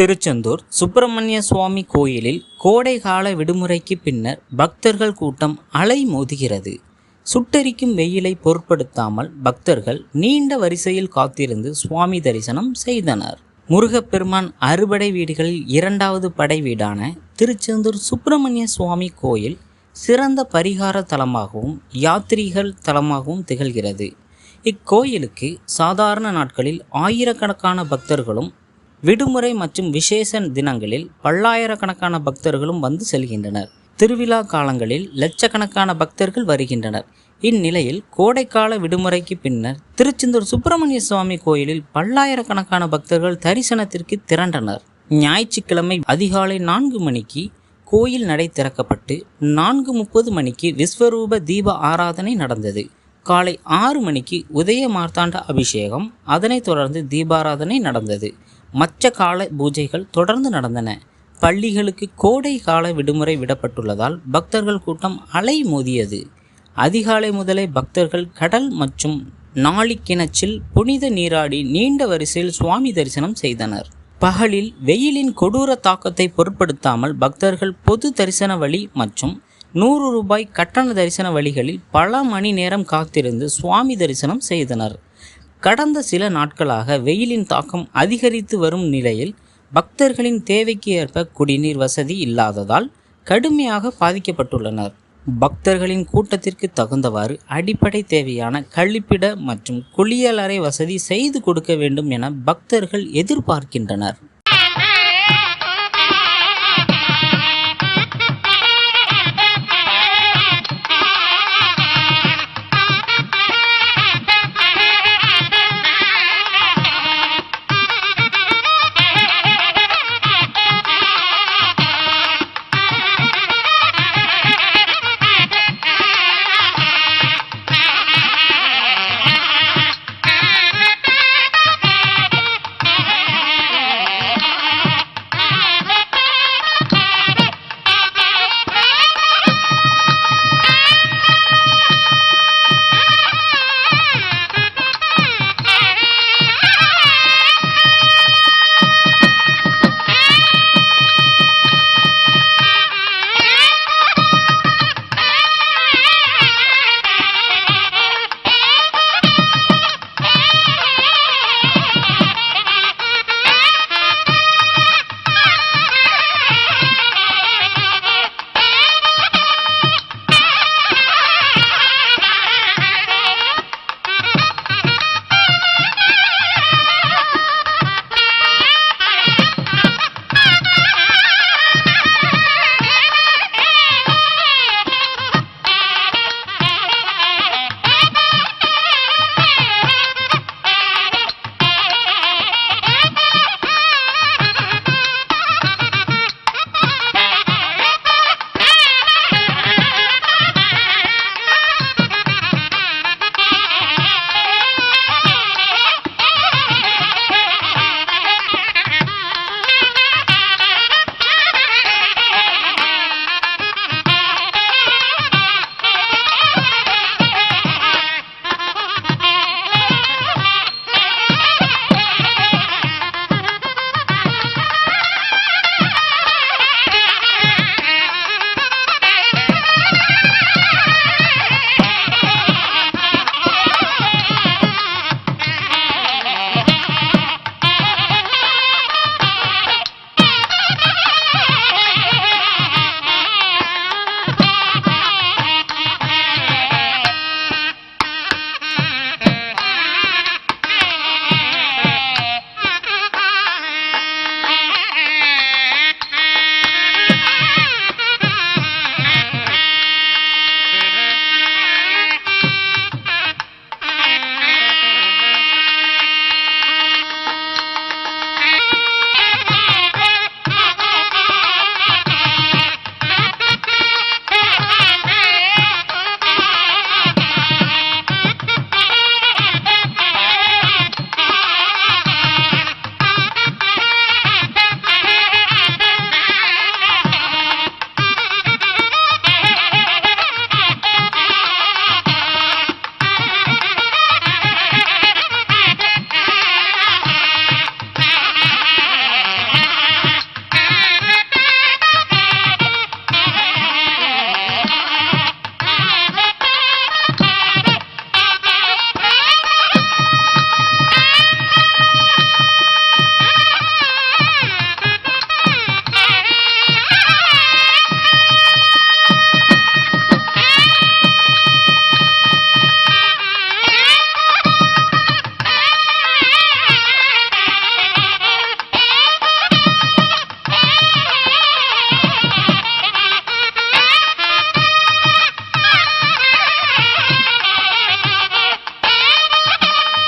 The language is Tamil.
திருச்செந்தூர் சுப்பிரமணிய சுவாமி கோயிலில் கோடைகால விடுமுறைக்கு பின்னர் பக்தர்கள் கூட்டம் அலை மோதுகிறது. சுட்டெரிக்கும் வெயிலை பொருட்படுத்தாமல் பக்தர்கள் நீண்ட வரிசையில் காத்திருந்து சுவாமி தரிசனம் செய்தனர். முருகப்பெருமான் அறுபடை வீடுகளில் இரண்டாவது படை வீடான திருச்செந்தூர் சுப்பிரமணிய சுவாமி கோயில் சிறந்த பரிகார தலமாகவும் யாத்திரிகள் தலமாகவும் திகழ்கிறது. இக்கோயிலுக்கு சாதாரண நாட்களில் ஆயிரக்கணக்கான பக்தர்களும் விடுமுறை மற்றும் விசேஷ தினங்களில் பல்லாயிரக்கணக்கான பக்தர்களும் வந்து செல்கின்றனர். திருவிழா காலங்களில் லட்சக்கணக்கான பக்தர்கள் வருகின்றனர். இந்நிலையில் கோடைக்கால விடுமுறைக்கு பின்னர் திருச்செந்தூர் சுப்பிரமணிய சுவாமி கோயிலில் பல்லாயிரக்கணக்கான பக்தர்கள் தரிசனத்திற்கு திரண்டனர். ஞாயிற்றுக்கிழமை அதிகாலை நான்கு மணிக்கு கோயில் நடை திறக்கப்பட்டு நான்கு முப்பது மணிக்கு விஸ்வரூப தீப ஆராதனை நடந்தது. காலை ஆறு மணிக்கு உதய மார்த்தாண்ட அபிஷேகம் அதனைத் தொடர்ந்து தீபாராதனை நடந்தது. மற்ற கால பூஜைகள் தொடர்ந்து நடந்தன. பள்ளிகளுக்கு கோடை கால விடுமுறை விடப்பட்டுள்ளதால் பக்தர்கள் கூட்டம் அலை மோதியது. அதிகாலை முதலே பக்தர்கள் கடல் மற்றும் நாளிக்கிணச்சில் புனித நீராடி நீண்ட வரிசையில் சுவாமி தரிசனம் செய்தனர். பகலில் வெயிலின் கொடூர தாக்கத்தை பொருட்படுத்தாமல் பக்தர்கள் பொது தரிசன வழி மற்றும் நூறு ரூபாய் கட்டண தரிசன வழிகளில் பல மணி நேரம் காத்திருந்து சுவாமி தரிசனம் செய்தனர். கடந்த சில நாட்களாக வெயிலின் தாக்கம் அதிகரித்து வரும் நிலையில் பக்தர்களின் தேவைக்கு ஏற்ப குடிநீர் வசதி இல்லாததால் கடுமையாக பாதிக்கப்பட்டுள்ளனர். பக்தர்களின் கூட்டத்திற்கு தகுந்தவாறு அடிப்படை தேவையான கழிப்பிட மற்றும் குளியலறை வசதி செய்து கொடுக்க வேண்டும் என பக்தர்கள் எதிர்பார்க்கின்றனர்.